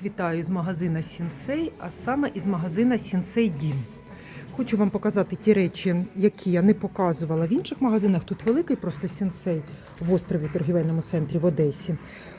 Всіх вітаю з магазина Сінсей, а саме із магазина Сінсей Дім. Хочу вам показати ті речі, які я не показувала в інших магазинах. Тут великий просто сінсей в острові торгівельному центрі в Одесі.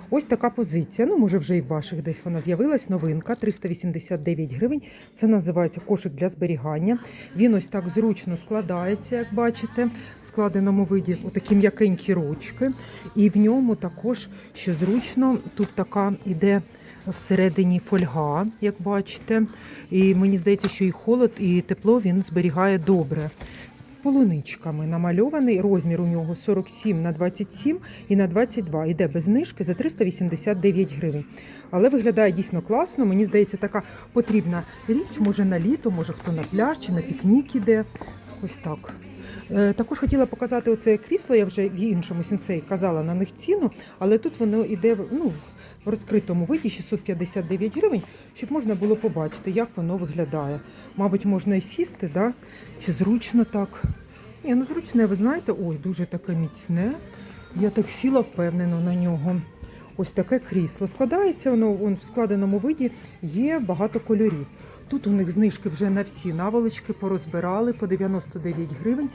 Ось така позиція. Ну, може, вже і в ваших десь вона з'явилась. Новинка 389 гривень. Це називається кошик для зберігання. Він ось так зручно складається, як бачите, в складеному виді. Отакі м'якенькі ручки. І в ньому також, що зручно, тут така іде всередині фольга, як бачите. І мені здається, що і холод, і тепло він зберігає добре. Полуничками намальований розмір у нього 47 на 27 і на 22. Іде без знижки за 389 гривень. Але виглядає дійсно класно. Мені здається, така потрібна річ, може на літо, може хто на пляж чи на пікнік іде. Ось так. Е, Також хотіла показати оце крісло, я вже в іншому сенсей казала на них ціну, але тут воно йде ну, в розкритому виді 659 гривень, щоб можна було побачити, як воно виглядає. Мабуть, можна і сісти, да? чи зручно так. Ні, ну зручне, ви знаєте, ой, дуже таке міцне. Я так сіла впевнено на нього. Ось таке крісло. Складається воно вон, в складеному виді, є багато кольорів. Тут у них знижки вже на всі наволочки порозбирали по 99 гривень.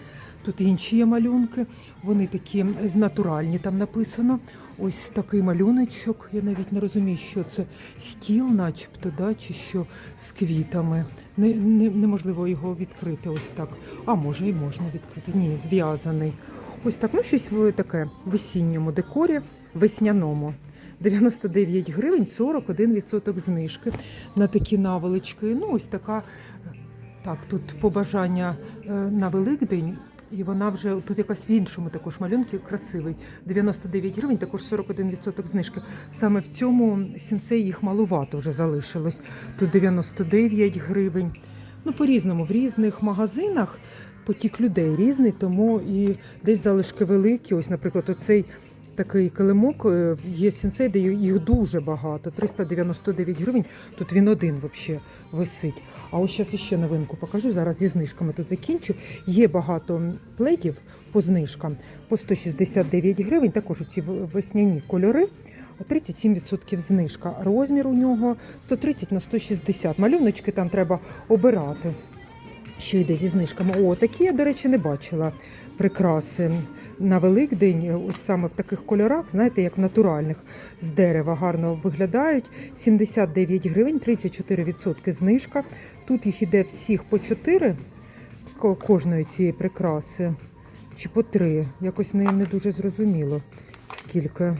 Тут інші є малюнки. Вони такі натуральні, там написано. Ось такий малюночок. Я навіть не розумію, що це стіл, начебто, да, чи що з квітами. Не, не, неможливо його відкрити ось так. А може і можна відкрити. Ні, зв'язаний. Ось так, ну щось таке в весінньому декорі, весняному. 99 гривень, 41% знижки на такі наволочки. Ну, ось така, так, тут побажання е, на Великдень. І вона вже тут якась в іншому також малюнки красивий. 99 гривень, також 41% знижки. Саме в цьому сінцеї їх малувато вже залишилось. Тут 99 гривень. Ну, по-різному, в різних магазинах потік людей різний, тому і десь залишки великі. Ось, наприклад, оцей такий килимок е, є сінцей, де їх дуже багато. 399 гривень. Тут він один взагалі висить. А ось зараз ще новинку покажу. Зараз зі знижками тут закінчу. Є багато пледів по знижкам по 169 гривень. Також ці весняні кольори. 37% знижка. Розмір у нього 130 на 160. Малюночки там треба обирати. Що йде зі знижками? О, такі я, до речі, не бачила прикраси на Великдень. Ось саме в таких кольорах, знаєте, як натуральних з дерева гарно виглядають. 79 гривень, 34% знижка. Тут їх іде всіх по 4 ко- кожної цієї прикраси. Чи по 3. Якось не, не дуже зрозуміло, скільки.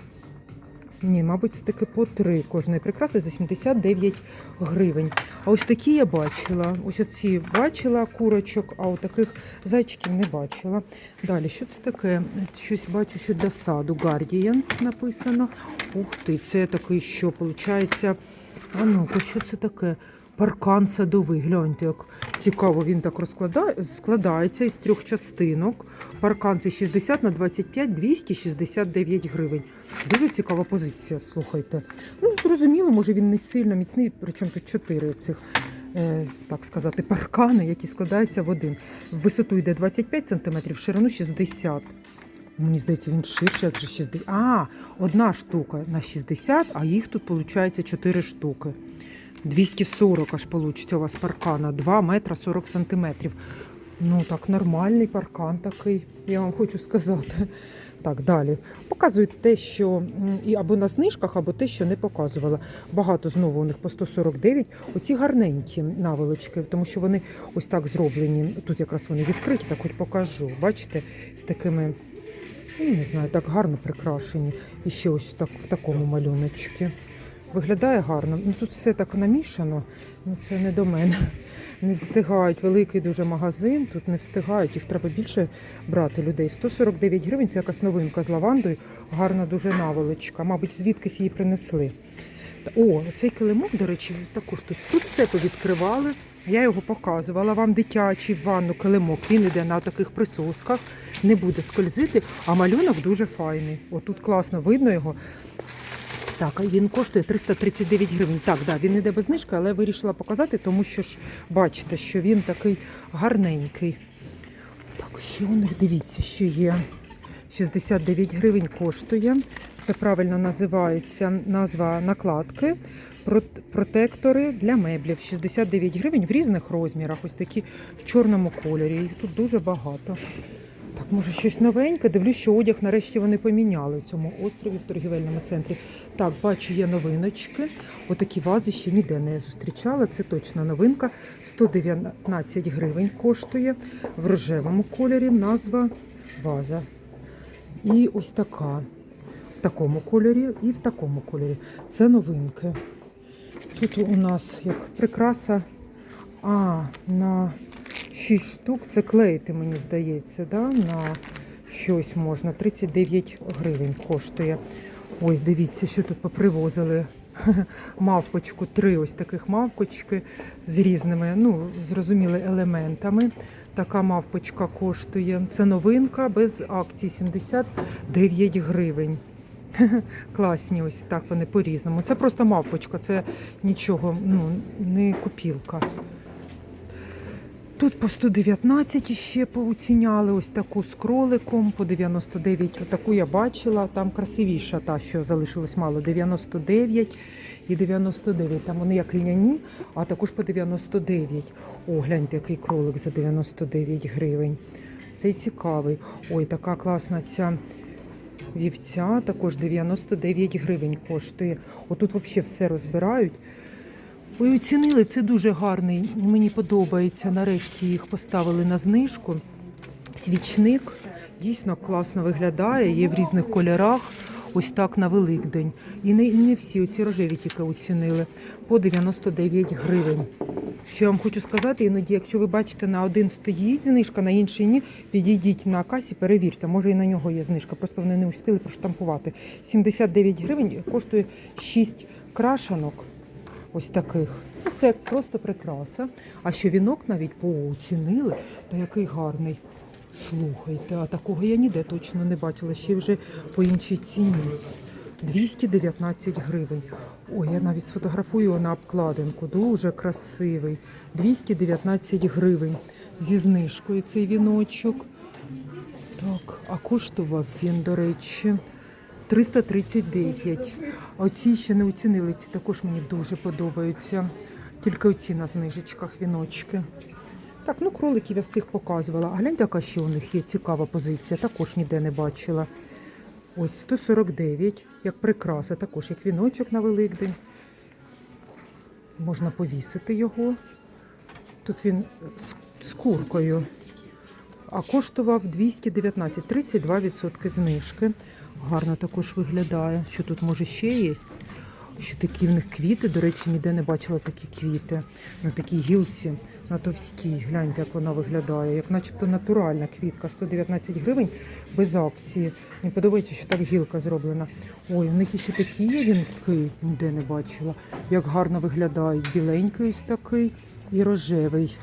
Ні, мабуть, це таки по три кожної прикраси за 79 гривень. А ось такі я бачила. Ось оці бачила курочок, а отаких таких зайчиків не бачила. Далі, що це таке? Щось бачу, що для саду Guardians написано. Ух ти, це такий, що виходить. А ну-ка, що це таке? Паркан садовий. Гляньте, як цікаво, він так розкладає, складається із трьох частинок. Паркан це 60 на 25, 269 гривень. Дуже цікава позиція, слухайте. Ну, зрозуміло, може він не сильно міцний, причому тут чотири цих, е, так сказати, паркани, які складаються в один. В висоту йде 25 см, в ширину 60 Мені здається, він ширше, як же 60. А, одна штука на 60, а їх тут виходить 4 штуки. 240 аж получиться у вас паркана, 2 метра 40 сантиметрів. Ну так, нормальний паркан такий, я вам хочу сказати. Так, далі. Показують те, що або на знижках, або те, що не показувала. Багато знову у них по 149. Оці гарненькі наволочки, тому що вони ось так зроблені. Тут якраз вони відкриті, так хоч покажу. Бачите, з такими, ну, не знаю, так гарно прикрашені. І ще ось так в такому малюночку. Виглядає гарно. Ну тут все так намішано. Ну це не до мене. Не встигають. Великий дуже магазин. Тут не встигають. Їх треба більше брати людей. 149 гривень. Це якась новинка з лавандою. Гарна дуже наволочка. Мабуть, звідкись її принесли. О, цей килимок, до речі, також тут. Тут все повідкривали. Я його показувала вам дитячий в ванну килимок. Він іде на таких присосках, не буде скользити, а малюнок дуже файний. Отут класно видно його. Так, він коштує 339 гривень. Так, да, він іде без знижки, але вирішила показати, тому що ж бачите, що він такий гарненький. Так, що у них дивіться, що є. 69 гривень коштує. Це правильно називається назва накладки. Протектори для меблів 69 гривень в різних розмірах. Ось такі в чорному кольорі. Їх тут дуже багато. Так, може щось новеньке. Дивлюсь, що одяг нарешті вони поміняли в цьому острові в торгівельному центрі. Так, бачу, є новиночки. Отакі вази ще ніде не зустрічала. Це точно новинка. 119 гривень коштує в рожевому кольорі. Назва ваза. І ось така. В такому кольорі і в такому кольорі. Це новинки. Тут у нас як прикраса. А, на 6 штук це клеїти, мені здається, да? на щось можна. 39 гривень коштує. Ой, дивіться, що тут попривозили. Мавпочку, три ось таких мавпочки з різними, ну, зрозуміли, елементами. Така мавпочка коштує. Це новинка без акцій 79 гривень. Класні, ось так вони по-різному. Це просто мавпочка, це нічого, ну, не купілка. Тут по 119 ще поуціняли, ось таку з кроликом, по 99. Отаку я бачила, там красивіша та, що залишилось мало, 99 і 99. Там вони як льняні, а також по 99. О, гляньте, який кролик за 99 гривень. Цей цікавий. Ой, така класна ця вівця, також 99 гривень коштує. Отут взагалі все розбирають. Ой, оцінили, це дуже гарний. Мені подобається. Нарешті їх поставили на знижку. Свічник дійсно класно виглядає, є в різних кольорах. Ось так на Великдень. І не, не всі оці рожеві тільки оцінили по 99 гривень. Що я вам хочу сказати, іноді, якщо ви бачите, на один стоїть знижка, на інший ні, підійдіть на касі, перевірте, може і на нього є знижка, просто вони не успіли проштампувати. 79 гривень коштує 6 крашанок. Ось таких. Це просто прикраса. А що вінок навіть пооцінили, то який гарний. Слухайте, а такого я ніде точно не бачила. Ще вже по іншій ціні. 219 гривень. Ой, я навіть сфотографую на обкладинку. Дуже красивий. 219 гривень зі знижкою цей віночок. Так, а коштував він, до речі, 339. А Оці ще не оцінили. Ці також мені дуже подобаються. Тільки оці на знижечках віночки. Так, ну кроликів я всіх показувала. А гляньте, яка ще у них є цікава позиція. Також ніде не бачила. Ось 149, як прикраса, також як віночок на Великдень. Можна повісити його. Тут він з, з куркою. А коштував 219, 32% знижки. Гарно також виглядає. Що тут може ще є? Що такі в них квіти. До речі, ніде не бачила такі квіти. На такій гілці, на товстій. Гляньте, як вона виглядає. Як начебто натуральна квітка. 119 гривень без акції. Мені подобається, що так гілка зроблена. Ой, у них ще такі є вінки, ніде не бачила. Як гарно виглядають. Біленький ось такий і рожевий.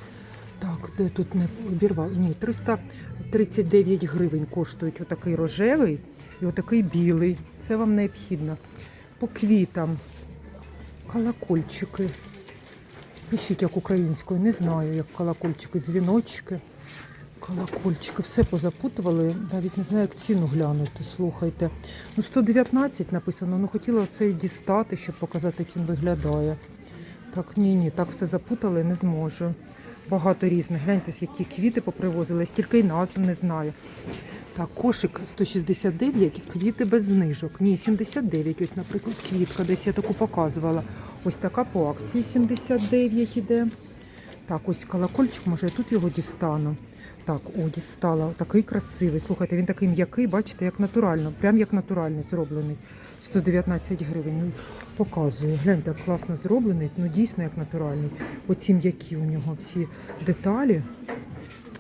Так, де тут не обірвав? Ні, 339 гривень коштують отакий рожевий і отакий білий. Це вам необхідно. По квітам. Колокольчики. Пишіть як українською, не знаю, як колокольчики, дзвіночки. Колокольчики, все позапутували, навіть не знаю, як ціну глянути. Слухайте. Ну, 119 написано, ну хотіла це дістати, щоб показати, як він виглядає. Так, ні, ні, так все запутали, не зможу. Багато різних. Гляньте, які квіти попривозили, стільки й назв не знаю. Так, кошик 169, квіти без знижок. Ні, 79. Ось, наприклад, квітка, десь я таку показувала. Ось така по акції 79 іде. Так, ось колокольчик, може я тут його дістану. Так, о, дістала. Такий красивий. Слухайте, він такий м'який, бачите, як натурально. Прям як натуральний зроблений. 119 гривень. Ну, показую. Гляньте, як класно зроблений. Ну, дійсно як натуральний. Оці м'які у нього всі деталі.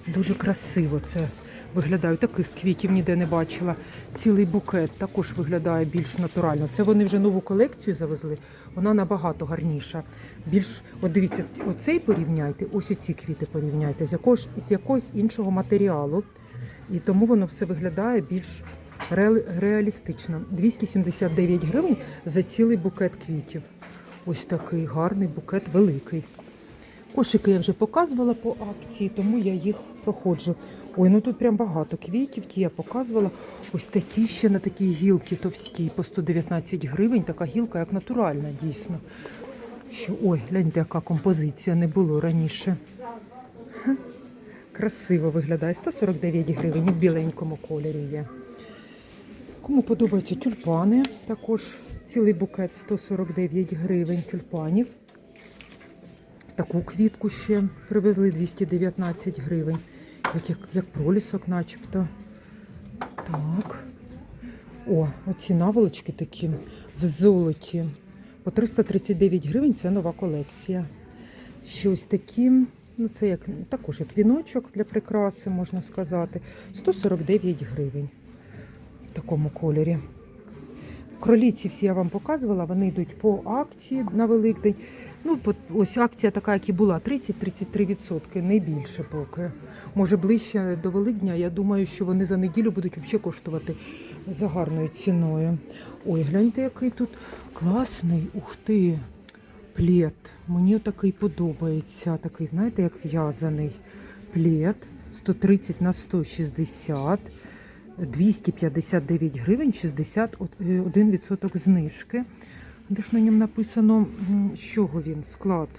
Дуже красиво це виглядає. Таких квітів ніде не бачила. Цілий букет також виглядає більш натурально. Це вони вже нову колекцію завезли. Вона набагато гарніша. Більш, от дивіться, оцей порівняйте, ось оці квіти порівняйте з якогось, з якогось іншого матеріалу. І тому воно все виглядає більш реалістично. 279 гривень за цілий букет квітів. Ось такий гарний букет, великий. Кошики я вже показувала по акції, тому я їх проходжу. Ой, ну тут прям багато квітів, ті я показувала. Ось такі ще на такій гілки товстій по 119 гривень. Така гілка, як натуральна, дійсно. Що, ой, гляньте, яка композиція не було раніше. Красиво виглядає. 149 гривень в біленькому кольорі є. Кому подобаються тюльпани, також цілий букет 149 гривень тюльпанів. Таку квітку ще привезли 219 гривень. Як, як, як пролісок начебто. Так. О, оці наволочки такі в золоті. По 339 гривень це нова колекція. Ще ось такі, ну це як також як віночок для прикраси, можна сказати. 149 гривень такому кольорі. Кроліці всі я вам показувала, вони йдуть по акції на Великдень. Ну, ось акція така, як і була, 30-33%, не більше поки. Може ближче до Великдня, я думаю, що вони за неділю будуть взагалі коштувати за гарною ціною. Ой, гляньте, який тут класний, ух ти, плед. Мені такий подобається, такий, знаєте, як в'язаний плед. 130 на 160. 259 гривень 61% знижки. Де ж на ньому написано, з чого він, склад.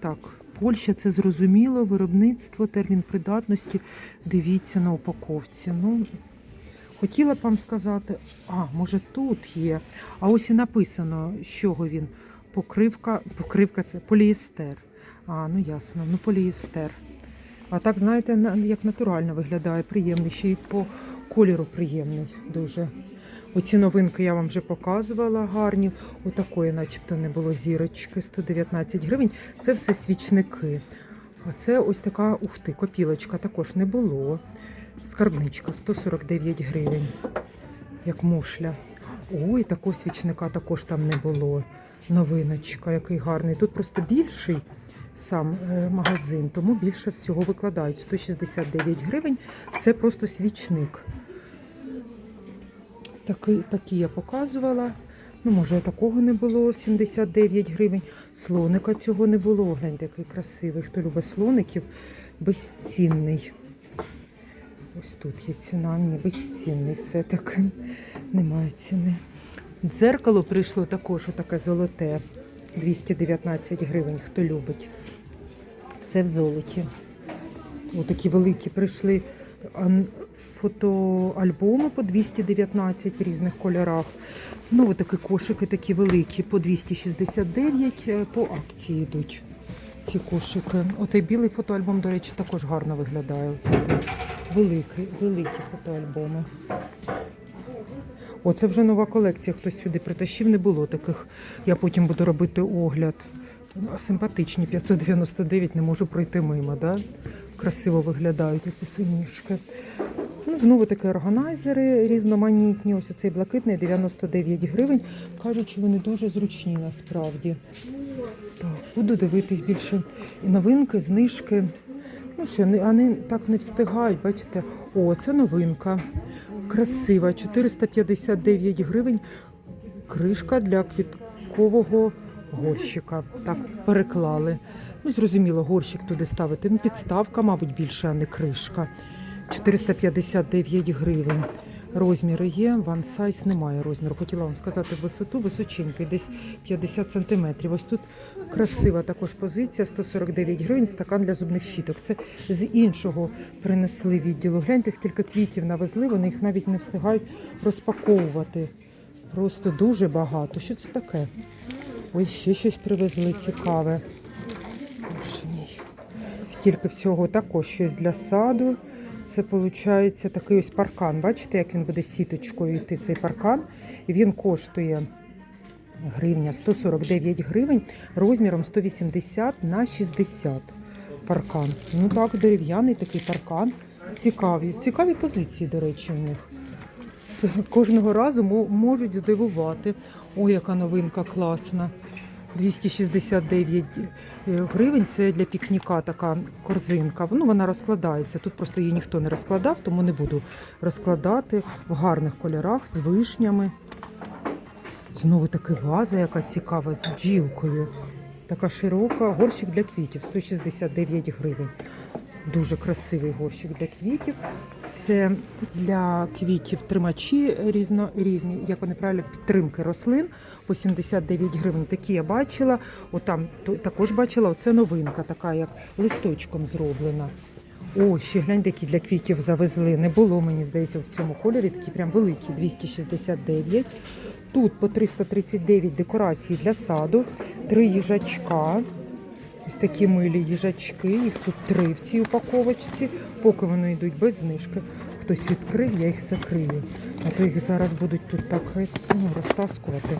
Так, Польща це зрозуміло, виробництво, термін придатності. Дивіться на упаковці. Ну, хотіла б вам сказати, а, може тут є. А ось і написано, з чого він. Покривка, покривка це поліестер. А, ну ясно, ну поліестер. А так, знаєте, як натурально виглядає, приємний, ще й по кольору приємний дуже. Оці новинки я вам вже показувала гарні. Отакої, начебто, не було зірочки, 119 гривень. Це все свічники. А це ось така, ух ти, копілочка також не було. Скарбничка 149 гривень, як мушля. Ой, такого свічника також там не було. Новиночка, який гарний. Тут просто більший сам е, магазин, тому більше всього викладають. 169 гривень. Це просто свічник. Такий, такі я показувала. Ну, може, такого не було, 79 гривень. Слоника цього не було. Гляньте, який красивий. Хто любить слоників, безцінний. Ось тут є ціна, ні, безцінний все-таки. Немає ціни. Дзеркало прийшло також отаке золоте. 219 гривень, хто любить. Все в золоті. Отакі великі прийшли фотоальбоми по 219 в різних кольорах. Знову такі кошики такі великі по 269 е, по акції йдуть. Ці кошики. Отей білий фотоальбом, до речі, також гарно виглядає. Великий, великі фотоальбоми. О, це вже нова колекція. Хтось сюди притащив, не було таких. Я потім буду робити огляд. Симпатичні 599, не можу пройти мимо. Да? Красиво виглядають як писаніжки. Ну, знову такі органайзери різноманітні. Ось цей блакитний 99 гривень. Кажуть, що вони дуже зручні насправді. Так, буду дивитись більше. Новинки, знижки. Ну що, вони так не встигають, бачите. О, це новинка. Красива. 459 гривень. Кришка для квіткового горщика. Так, переклали. Ну, зрозуміло, горщик туди ставити. Ну, підставка, мабуть, більше, а не кришка. 459 гривень. Розміри є, one немає розміру. Хотіла вам сказати висоту, височенький, десь 50 сантиметрів. Ось тут красива також позиція, 149 гривень, стакан для зубних щіток. Це з іншого принесли відділу. Гляньте, скільки квітів навезли, вони їх навіть не встигають розпаковувати. Просто дуже багато. Що це таке? Ось ще щось привезли цікаве. Скільки всього також щось для саду. Це виходить такий ось паркан. Бачите, як він буде сіточкою йти цей паркан. І він коштує гривня 149 гривень розміром 180 на 60 паркан. Ну так, дерев'яний такий паркан. Цікаві. Цікаві позиції, до речі, у них. Кожного разу можуть здивувати. Ой, яка новинка класна. 269 гривень. Це для пікніка така корзинка. Ну, вона розкладається. Тут просто її ніхто не розкладав, тому не буду розкладати в гарних кольорах з вишнями. Знову таки ваза, яка цікава, з бджілкою. Така широка, горщик для квітів 169 гривень. Дуже красивий горщик для квітів. Це для квітів тримачі різно, різні, як вони правильно, підтримки рослин по 79 гривень. Такі я бачила. Отам також бачила, оце новинка, така як листочком зроблена. О, ще глянь, які для квітів завезли. Не було, мені здається, в цьому кольорі. Такі прям великі, 269. Тут по 339 декорацій для саду, три їжачка. Ось такі милі їжачки, їх тут три в цій упаковочці, поки вони йдуть без знижки. Хтось відкрив, я їх закрию. А то їх зараз будуть тут так ну, розтаскувати.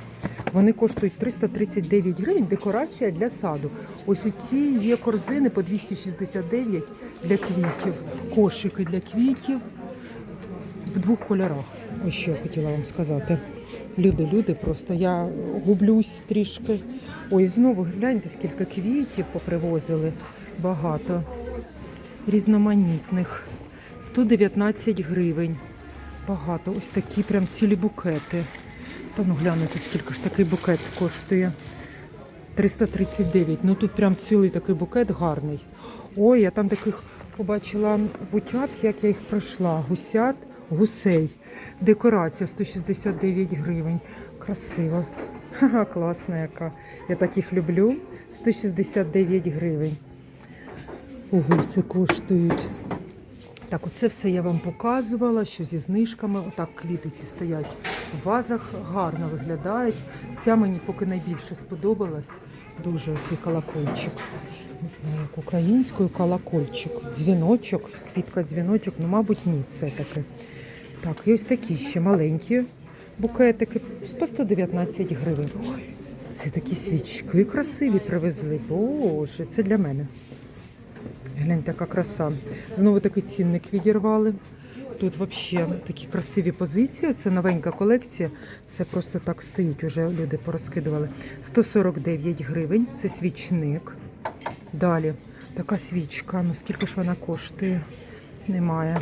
Вони коштують 339 гривень, декорація для саду. Ось у ці є корзини по 269 для квітів, кошики для квітів в двох кольорах. Ось що я хотіла вам сказати. Люди, люди, просто я гублюсь трішки. Ой, знову гляньте, скільки квітів попривозили. Багато. Різноманітних. 119 гривень. Багато. Ось такі прям цілі букети. Та ну гляньте, скільки ж такий букет коштує. 339. Ну тут прям цілий такий букет гарний. Ой, я там таких побачила бутят, як я їх пройшла. Гусят, гусей. Декорація 169 гривень. Красиво. Ха-ха, класна яка. Я таких люблю. 169 гривень. Гуси коштують. Так, оце все я вам показувала, що зі знижками. Отак квітиці стоять в вазах, гарно виглядають. Ця мені поки найбільше сподобалась. Дуже цей колокольчик. Не знаю, як українською колокольчик. Дзвіночок, квітка дзвіночок, ну, мабуть, ні, все-таки. Так, і ось такі ще маленькі букетики по 119 гривень. Ой, це такі свічки красиві привезли. Боже, це для мене. Гляньте, яка краса. Знову таки цінник відірвали. Тут взагалі такі красиві позиції. Це новенька колекція. Все просто так стоїть, уже люди порозкидували. 149 гривень. Це свічник. Далі така свічка. Ну скільки ж вона коштує? Немає.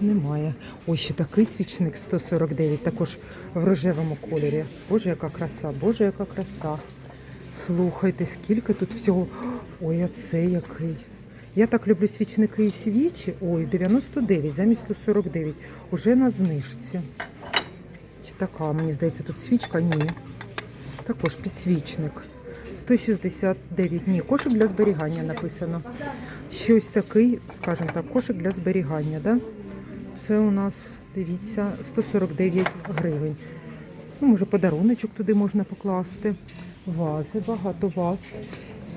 Немає. Ось ще такий свічник 149, також в рожевому кольорі. Боже, яка краса, боже, яка краса. Слухайте, скільки тут всього. Ой, а це який. Я так люблю свічники і свічі. Ой, 99 замість 149. Уже на знижці. Чи така, мені здається, тут свічка? Ні. Також підсвічник. 169. Ні, кошик для зберігання написано. Щось такий, скажімо так, кошик для зберігання. Да? Це у нас, дивіться, 149 гривень. Ну, може, подаруночок туди можна покласти. Вази, багато ваз.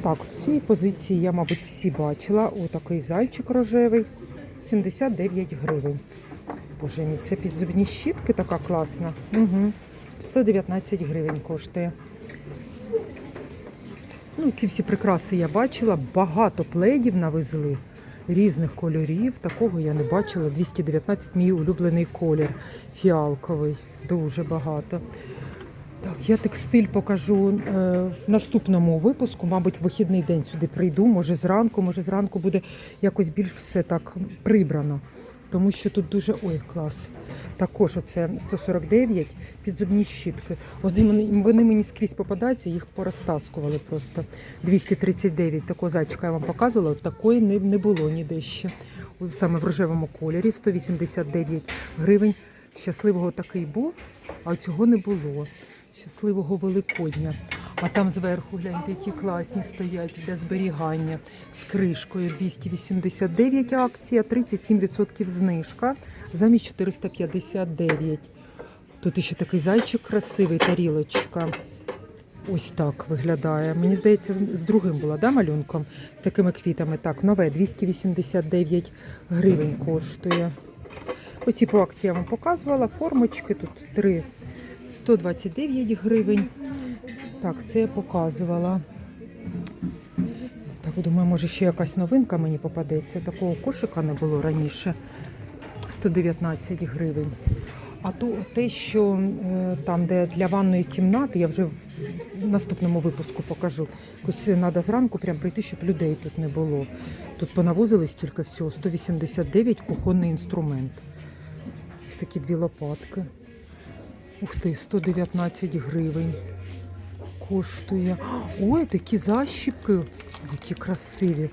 Так, ці позиції я, мабуть, всі бачила. Отакий зайчик рожевий. 79 гривень. Боже мій, це підзубні щітки така класна. Угу. 119 гривень коштує. Ну, ці всі прикраси я бачила. Багато пледів навезли різних кольорів. Такого я не бачила. 219 мій улюблений колір. Фіалковий. Дуже багато. Так, я текстиль покажу е, в наступному випуску. Мабуть, в вихідний день сюди прийду. Може зранку, може зранку буде якось більш все так прибрано. Тому що тут дуже ой, клас. Також оце 149 підзубні щітки. Вони вони мені скрізь попадаються, їх порозтаскували просто. 239 такого зайчика я вам показувала, от такої не, не було ніде ще. Саме в рожевому кольорі 189 гривень. Щасливого такий був, а цього не було. Щасливого Великодня. А там зверху гляньте, які класні стоять для зберігання з кришкою 289 акція, 37% знижка замість 459. Тут ще такий зайчик красивий, тарілочка. Ось так виглядає. Мені здається, з другим була да, малюнком з такими квітами. Так, нове 289 гривень коштує. Оці по акції я вам показувала. Формочки тут три 129 гривень. Так, це я показувала. Так, думаю, може ще якась новинка мені попадеться. Такого кошика не було раніше. 119 гривень. А то те, що е, там, де для ванної кімнати, я вже в наступному випуску покажу. Якось треба зранку прям прийти, щоб людей тут не було. Тут понавозили стільки всього, 189 кухонний інструмент. Ось такі дві лопатки. Ух ти, 119 гривень коштує. Ой, такі защіпки, які красиві.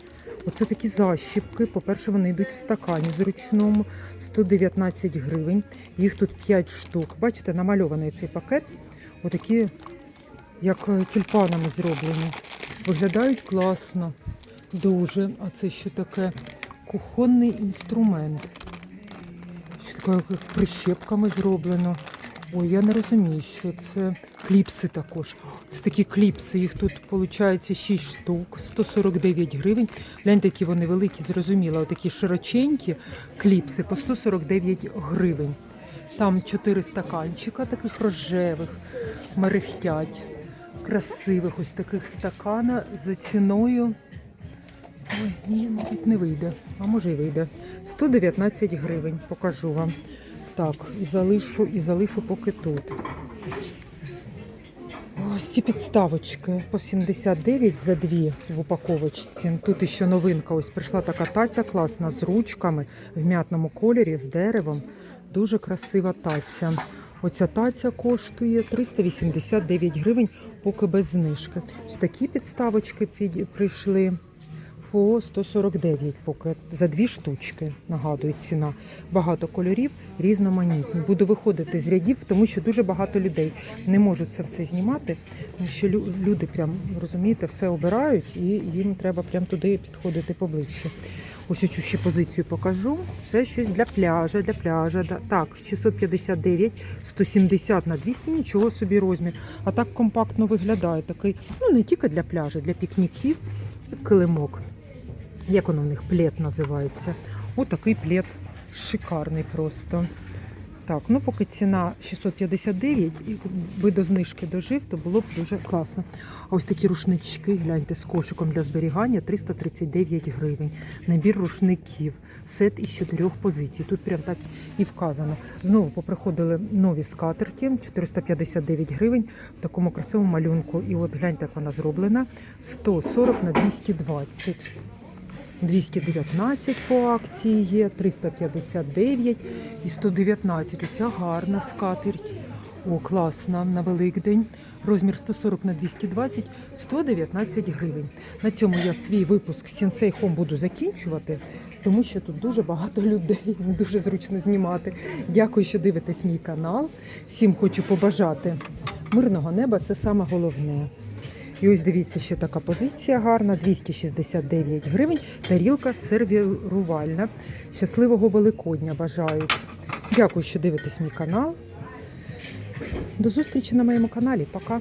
Оце такі защіпки. По-перше, вони йдуть в стакані зручному 119 гривень. Їх тут 5 штук. Бачите, намальований цей пакет. Отакі, як е, тюльпанами зроблені. Виглядають класно. Дуже. А це що таке? Кухонний інструмент. Що таке прищепками зроблено. Ой, я не розумію, що це кліпси також. Це такі кліпси, їх тут виходить 6 штук, 149 гривень. Гляньте, які вони великі, зрозуміло. Такі широченькі кліпси по 149 гривень. Там 4 стаканчика таких рожевих, мерехтять, красивих ось таких стакана за ціною. Ой, ні, мабуть, не вийде. А може й вийде. 119 гривень, покажу вам. Так, і залишу, і залишу поки тут. Ось ці підставочки по 79 за дві в упаковочці. Тут ще новинка. Ось прийшла така таця класна з ручками в м'ятному кольорі, з деревом. Дуже красива таця. Оця таця коштує 389 гривень, поки без знижки. Такі підставочки прийшли по 149 поки за дві штучки. Нагадую, ціна. Багато кольорів, різноманітні. Буду виходити з рядів, тому що дуже багато людей не можуть це все знімати. Тому що лю- люди прям розумієте, все обирають і їм треба прям туди підходити поближче. Ось цю ще позицію покажу. Це щось для пляжа, для пляжа. Так, 659, 170 на 200, нічого собі розмір. А так компактно виглядає. Такий, ну не тільки для пляжа, для пікніків, килимок. Як воно в них плед називається? Отакий плед шикарний просто. Так, ну поки ціна 659, і до знижки дожив, то було б дуже класно. А ось такі рушнички, гляньте, з кошиком для зберігання 339 гривень. Набір рушників, сет із чотирьох позицій. Тут прям так і вказано. Знову поприходили нові скатерті, 459 гривень в такому красивому малюнку. І от гляньте, як вона зроблена. 140 на 220. 219 по акції є, 359 і 119. Оця гарна скатерть. О, класна на Великдень. Розмір 140 на 220, 119 гривень. На цьому я свій випуск Сінсей Хом буду закінчувати, тому що тут дуже багато людей. Дуже зручно знімати. Дякую, що дивитесь мій канал. Всім хочу побажати мирного неба. Це саме головне. І ось дивіться, ще така позиція гарна, 269 гривень. Тарілка сервірувальна. Щасливого Великодня бажаю. Дякую, що дивитесь мій канал. До зустрічі на моєму каналі. Пока.